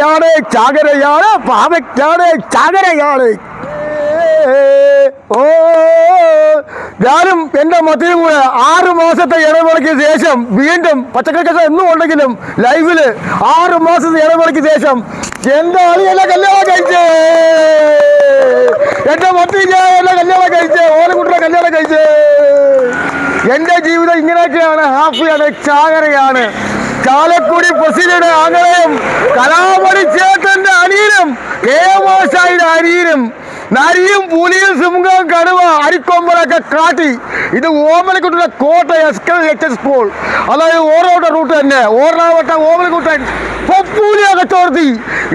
യാണ് ചാകരയാണ് പാവയ്ക്കാണ് ചാകരയാണ് ഓ ഞാനും എന്റെ മത്തിയും കൂടെ ആറ് മാസത്തെ ഇടവേളയ്ക്ക് ശേഷം വീണ്ടും പച്ചക്കറി കച്ചവടം എന്നും ഉണ്ടെങ്കിലും ലൈവിൽ ആറ് മാസത്തെ ഇടവേളയ്ക്ക് ശേഷം എന്റെ അളിയല്ല കല്യാണം കഴിച്ചേ. എന്റെ മത്തി എന്നെ കല്യാണം കഴിച്ചേ. ഓലക്കുട്ടിനെ കല്യാണം കഴിച്ചേ. എന്റെ ജീവിതം ഇങ്ങനെയൊക്കെയാണ്. ഹാപ്പിയാണ് ചാകരയാണ്. ചാലക്കുടി ചേട്ടന്റെ അനിയനും കെ മോശായിയുടെ അരിയിലും നരിയും പുലിയും സിംഹവും കടുവ അരിക്കൊമ്പലൊക്കെ കാട്ടി. ഇത് ഓമലക്കുട്ടിയുടെ Kotta S K H S school. അതായത് ഓരോട്ട റൂട്ട് തന്നെ. ഓർണാവട്ട ഓമലക്കുട്ടൻ പൊപ്പൂലിയ ചോർത്തി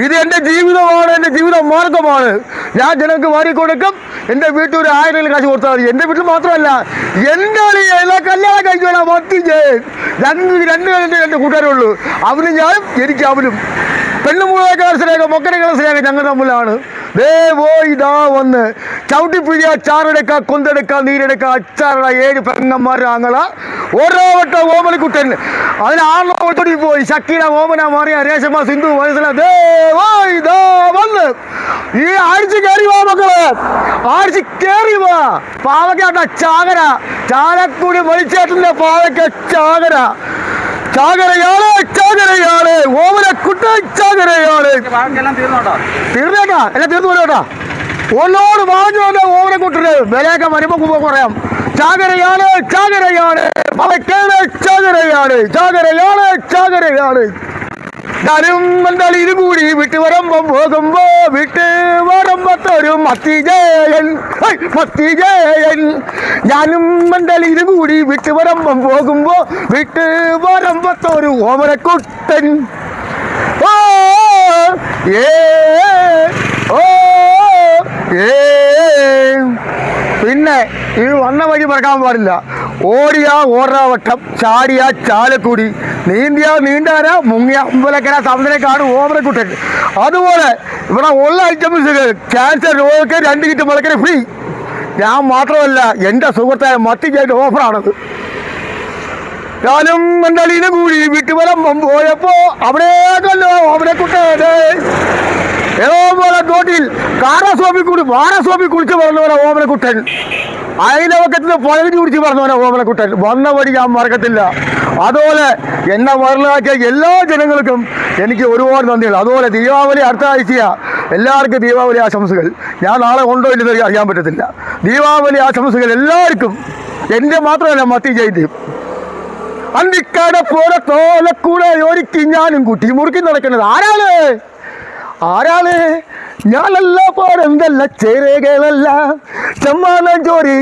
ഇത് എന്റെ ജീവിതമാണ് എന്റെ ജീവിത മാർഗമാണ് ഞാൻ ജനങ്ങൾക്ക് വാരി കൊടുക്കും. എന്റെ വീട്ടിൽ ഒരു ആയിരം കാശ് കൊടുത്താൽ മതി. എന്റെ വീട്ടിൽ മാത്രമല്ല എന്റെ കല്യാണം കഴിച്ചു മത്തി ജയൻ രണ്ട് രണ്ട് രണ്ട് കൂട്ടുകാരുള്ളൂ. അവനും ഞാനും എനിക്ക് അവനും പെണ്ണുമുളക സ്നേഹം മൊക്കരകളെ സ്നേഹം ഞങ്ങൾ തമ്മിലാണ്. വന്ന് ചവിട്ടിപ്പിഴിയ ചാറെടുക്ക കൊന്തെടുക്ക നീരെടുക്ക അച്ചാറട ഏഴ് പെങ്ങന്മാരുടെ ഓരോ വട്ടം ഓമനക്കുട്ടൻ അതിന് ആറിനോട്ടോടി പോയി. ശക്തിയുടെ ഓമന മാറിയ രേശമ സിന്ധു വന്ന്. ഈ ആഴ്ച കയറി വാ മക്കൾ. ആഴ്ച കയറി വാ. പാവക്കാട്ട ചാകര. ചാലക്കുടി മണിച്ചേട്ടന്റെ പാവക്ക ചാകര. ചാകരയാണ് തീർന്നേട്ടാ. എല്ലാം തീർന്നു പോലോട്ടാ ഒന്നോട് വാങ്ങിച്ചു വന്ന ഓമനക്കുട്ടന് വിലയൊക്കെ വരുമ്പോ കുറയാം. ചാകരയാണ് ചാകരയാണ്. പാവക്കാണ് ചാകരയാണ്. ചാകരയാണ് ചാകരയാണ്. ഞാനും മണ്ടാളി ഇത് കൂടി വിട്ട് വരുമ്പം പോകുമ്പോ വിട്ട് വരുമ്പത്തൊരു മത്തി മത്തിജയൻ. ഹൈ, ഞാനും മണ്ടാളി ഇത് കൂടി വിട്ട് വരുമ്പം പോകുമ്പോ വിട്ട് വരുമ്പത്തൊരു ഓമനക്കുട്ടൻ ഏ ഓ ഏ. പിന്നെ ഈ വന്ന വഴി മറക്കാൻ പാടില്ല. ഓടിയ ഓടാവട്ടം ചാടിയ ചാലക്കുടി നീന്തിയ നീണ്ടാര മുങ്ങിയ അമ്പലക്കര സമുദ്രക്കാട് ഓമനക്കുട്ടൻ. അതുപോലെ ഇവിടെ ഉള്ള ഐറ്റംസ് ക്യാൻസർ രോഗിക്ക് രണ്ട് കിറ്റ് മുളക്കര ഫ്രീ ഞാൻ മാത്രമല്ല എന്റെ സുഹൃത്തായ മത്തിക്കായിട്ട് ഓഫറാണത് ഞാനും മണ്ടലിനെ കൂടി വിട്ടുവലമ്പം പോയപ്പോ അവിടേക്കല്ലോ അവിടെ കുട്ടേ ഏതോ പോലെ തോട്ടിൽ കാരസ്വാമി കൂടി വാരസ്വാമി കുളിച്ച് പറഞ്ഞവനെ ഓമനക്കുട്ടൻ. അയലവക്കത്തിന് പഴകി കുടിച്ച് പറഞ്ഞവനെ ഓമനക്കുട്ടൻ. വന്ന വഴി ഞാൻ മറക്കത്തില്ല. അതുപോലെ എന്നെ വരലാക്കിയ എല്ലാ ജനങ്ങൾക്കും എനിക്ക് ഒരുപാട് നന്ദിയുണ്ട് അതുപോലെ ദീപാവലി അടുത്ത ആഴ്ചയാ എല്ലാവർക്കും ദീപാവലി ആശംസകൾ. ഞാൻ നാളെ കൊണ്ടോ ഇല്ലെന്ന് അറിയാൻ പറ്റത്തില്ല. ദീപാവലി ആശംസകൾ എല്ലാവർക്കും. എന്റെ മാത്രമല്ല മത്തി ജയിന്റെയും അന്തിക്കട പോലെ തോലക്കൂടെ ഒരുക്കി ഞാനും കുട്ടി മുറുക്കി നടക്കുന്നത്. ആരാണ്? ആരാണ്? ഞാനല്ല പാടെന്തല്ല ചേരകളല്ല. ചമ്മാനം ചോരി